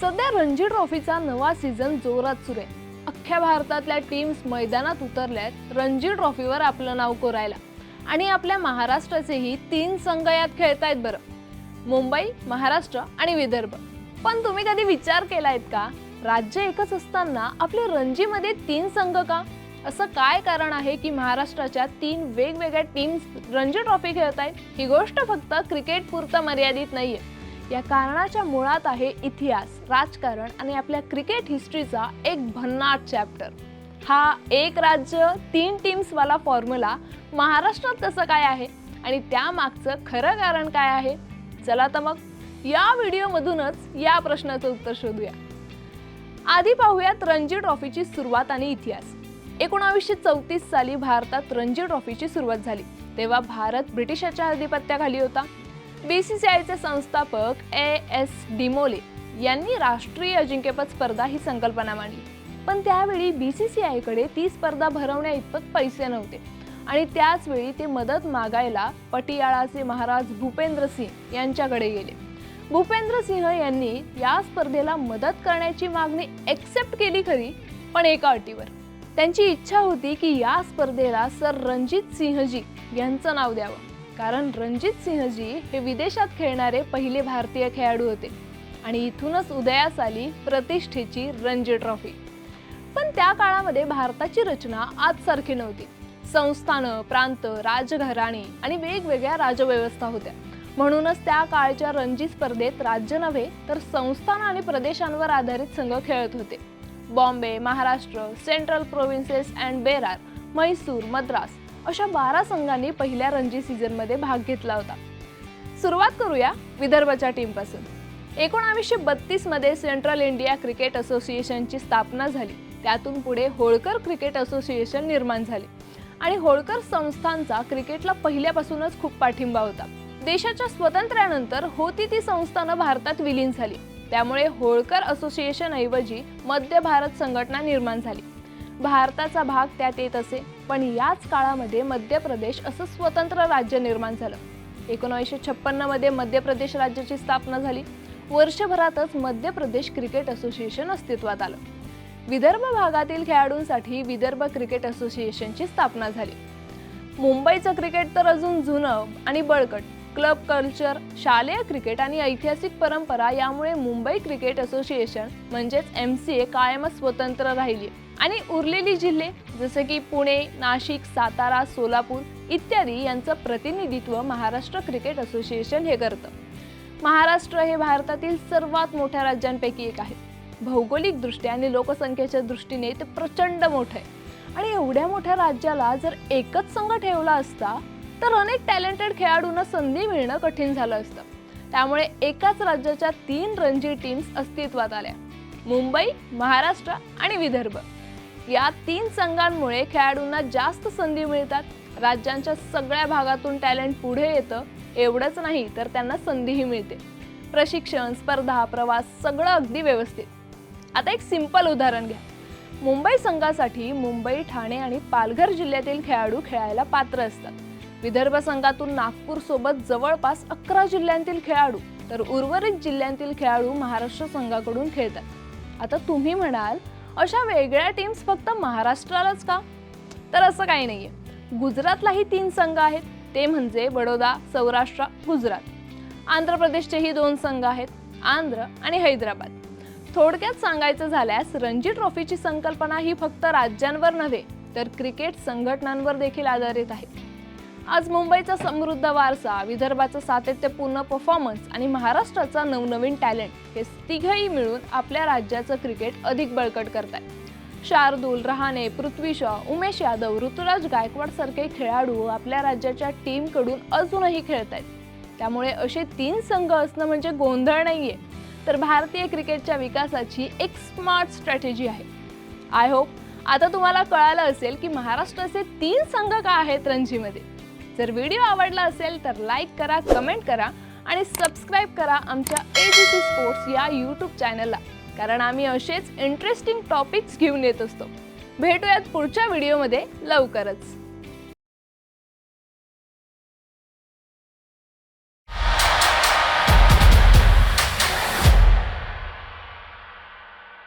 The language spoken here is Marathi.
सध्या रणजी ट्रॉफीचा नवा सीझन जोरात सुरू आहे. अख्ख्या भारतातल्या टीम्स मैदानात उतरल्यात रणजी ट्रॉफीवर आपलं नाव कोरायला. आणि आपल्या महाराष्ट्राचेही तीन संघ यात खेळतायत बरं. मुंबई महाराष्ट्र आणि विदर्भ. पण तुम्ही कधी विचार केलायत का? राज्य एकच असताना आपल्या रणजीमध्ये तीन संघ का? असं काय कारण आहे की महाराष्ट्राच्या तीन वेगवेगळ्या टीम्स रणजी ट्रॉफी खेळत आहेत ही गोष्ट फक्त क्रिकेट पुरतं मर्यादित नाहीये. या कारणाच्या मुळात आहे इतिहास राजकारण आणि आपल्या क्रिकेट हिस्ट्रीचा एक भन्नाट चॅप्टर हा एक राज्य तीन टीम्सवाला फॉर्म्युला महाराष्ट्रात कसं काय आहे आणि त्यामागचं खरं कारण काय आहे? चला तर मग या व्हिडिओमधूनच या प्रश्नाचं उत्तर शोधूया. आधी पाहूयात रणजी ट्रॉफीची सुरुवात आणि इतिहास. एकोणावीसशे चौतीस साली भारतात रणजी ट्रॉफीची सुरुवात झाली. तेव्हा भारत ब्रिटिशाच्या अधिपत्याखाली होता. बीसीसीआयचे संस्थापक ए एस डिमोले यांनी राष्ट्रीय अजिंक्यपद स्पर्धा ही संकल्पना मांडली. पण त्यावेळी बीसीसीआयकडे ती स्पर्धा भरवण्या इतपत पैसे नव्हते. आणि त्याचवेळी ते मदत मागायला पटियाळाचे महाराज भूपेंद्र सिंह यांच्याकडे गेले. भूपेंद्र सिंह यांनी या स्पर्धेला मदत करण्याची मागणी एक्सेप्ट केली खरी पण एका अटीवर. त्यांची इच्छा होती की या स्पर्धेला सर रणजित सिंहजी यांचं नाव द्यावं. कारण रणजित सिंहजी हे विदेशात खेळणारे पहिले भारतीय खेळाडू होते. आणि इथूनच उदयास आली प्रतिष्ठेची रणजी ट्रॉफी. पण त्या काळामध्ये भारताची रचना आजसारखी नव्हती. संस्थानं प्रांत राजघराणी आणि वेगवेगळ्या राजव्यवस्था होत्या. म्हणूनच त्या काळच्या रणजी स्पर्धेत राज्य नव्हे तर संस्थान आणि प्रदेशांवर आधारित संघ खेळत होते. Bombay Maharashtra Central Provinces and Berar Mysore Madras अशा बारा संघांनी पहिल्या रणजी सीझनमध्ये भाग घेतला होता. सुरुवात करूया विदर्भच्या टीमपासून एकोणावीसशे बत्तीसमध्ये सेंट्रल इंडिया क्रिकेट असोसिएशनची स्थापना झाली. त्यातून पुढे होळकर क्रिकेट असोसिएशन निर्माण झाले. आणि होळकर संस्थांचा क्रिकेटला पहिल्यापासूनच खूप पाठिंबा होता. देशाच्या स्वातंत्र्यानंतर होती ती संस्थानं भारतात विलीन झाली. त्यामुळे होळकर असोसिएशन ऐवजी मध्य भारत संघटना निर्माण झाली. भारताचा भाग त्यात येत असे. पण याच काळामध्ये मध्य प्रदेश असं स्वतंत्र राज्य निर्माण झालं. एकोणीसशे छप्पन्नमध्ये मध्य प्रदेश राज्याची स्थापना झाली. वर्षभरातच मध्य प्रदेश क्रिकेट असोसिएशन अस्तित्वात आलं. विदर्भ भागातील खेळाडूंसाठी विदर्भ क्रिकेट असोसिएशनची स्थापना झाली. मुंबईचं क्रिकेट तर अजून जुनं आणि बळकट. क्लब कल्चर शालेय क्रिकेट आणि ऐतिहासिक परंपरा यामुळे मुंबई क्रिकेट असोसिएशन म्हणजेच एम सी ए कायमच स्वतंत्र राहिली आणि उरलेली जिल्हे जसे की पुणे नाशिक सातारा सोलापूर इत्यादी यांचं प्रतिनिधित्व महाराष्ट्र क्रिकेट असोसिएशन हे करतं. महाराष्ट्र हे भारतातील सर्वात मोठ्या राज्यांपैकी एक आहे. भौगोलिकदृष्ट्या आणि लोकसंख्येच्या दृष्टीने ते प्रचंड मोठं आहे. आणि एवढ्या मोठ्या राज्याला जर एकच संघ ठेवला असता तर अनेक टॅलेंटेड खेळाडूंना संधी मिळणं कठीण झालं असतं. त्यामुळे एकाच राज्याच्या तीन रणजी टीम्स अस्तित्वात आल्या. मुंबई महाराष्ट्र आणि विदर्भ. या तीन संघांमुळे खेळाडूंना जास्त संधी मिळतात. राज्यांच्या सगळ्या भागातून टॅलेंट पुढे येतं. एवढंच नाही तर त्यांना संधीही मिळते. प्रशिक्षण स्पर्धा प्रवास सगळं अगदी व्यवस्थित. आता एक सिंपल उदाहरण घ्या. मुंबई संघासाठी मुंबई ठाणे आणि पालघर जिल्ह्यातील खेळाडू खेळायला पात्र असतात. विदर्भ संघातून नागपूर सोबत जवळपास अकरा जिल्ह्यांतील खेळाडू तर उर्वरित जिल्ह्यांतील खेळाडू महाराष्ट्र संघाकडून खेळतात. आता तुम्ही म्हणाल अशा वेगळ्या टीम्स फक्त महाराष्ट्रालाच का? तर असं काही नाही आहे गुजरातलाही तीन संघ आहेत. ते म्हणजे बडोदा सौराष्ट्र गुजरात. आंध्र प्रदेशचेही दोन संघ आहेत. आंध्र आणि हैदराबाद. थोडक्यात सांगायचं झाल्यास रणजी ट्रॉफीची संकल्पना ही फक्त राज्यांवर नव्हे तर क्रिकेट संघटनांवर देखील आधारित आहे. आज मुंबईचा समृद्ध वारसा विदर्भाचा सातत्यपूर्ण परफॉर्मन्स आणि महाराष्ट्राचा नवनवीन टॅलेंट हे तिघही मिळून आपल्या राज्याचं क्रिकेट अधिक बळकट करतायत. शार्दूल रहाणे पृथ्वी शॉ उमेश यादव ऋतुराज गायकवाड सारखे खेळाडू आपल्या राज्याच्या टीमकडून अजूनही खेळत आहेत त्यामुळे असे तीन संघ असणं म्हणजे गोंधळ नाहीये. तर भारतीय क्रिकेटच्या विकासाची एक स्मार्ट स्ट्रॅटेजी आहे. आय होप आता तुम्हाला कळालं असेल की महाराष्ट्राचे तीन संघ का आहेत रणजीमध्ये? जर व्हिडिओ आवडला असेल तर लाईक करा कमेंट करा आणि सबस्क्राईब करा आमच्या ए बी सी स्पोर्ट्स या यूट्यूब चॅनलला कारण आम्ही असेच इंटरेस्टिंग टॉपिक्स घेऊन येत असतो. भेटूयात पुढच्या व्हिडिओमध्ये लवकरच.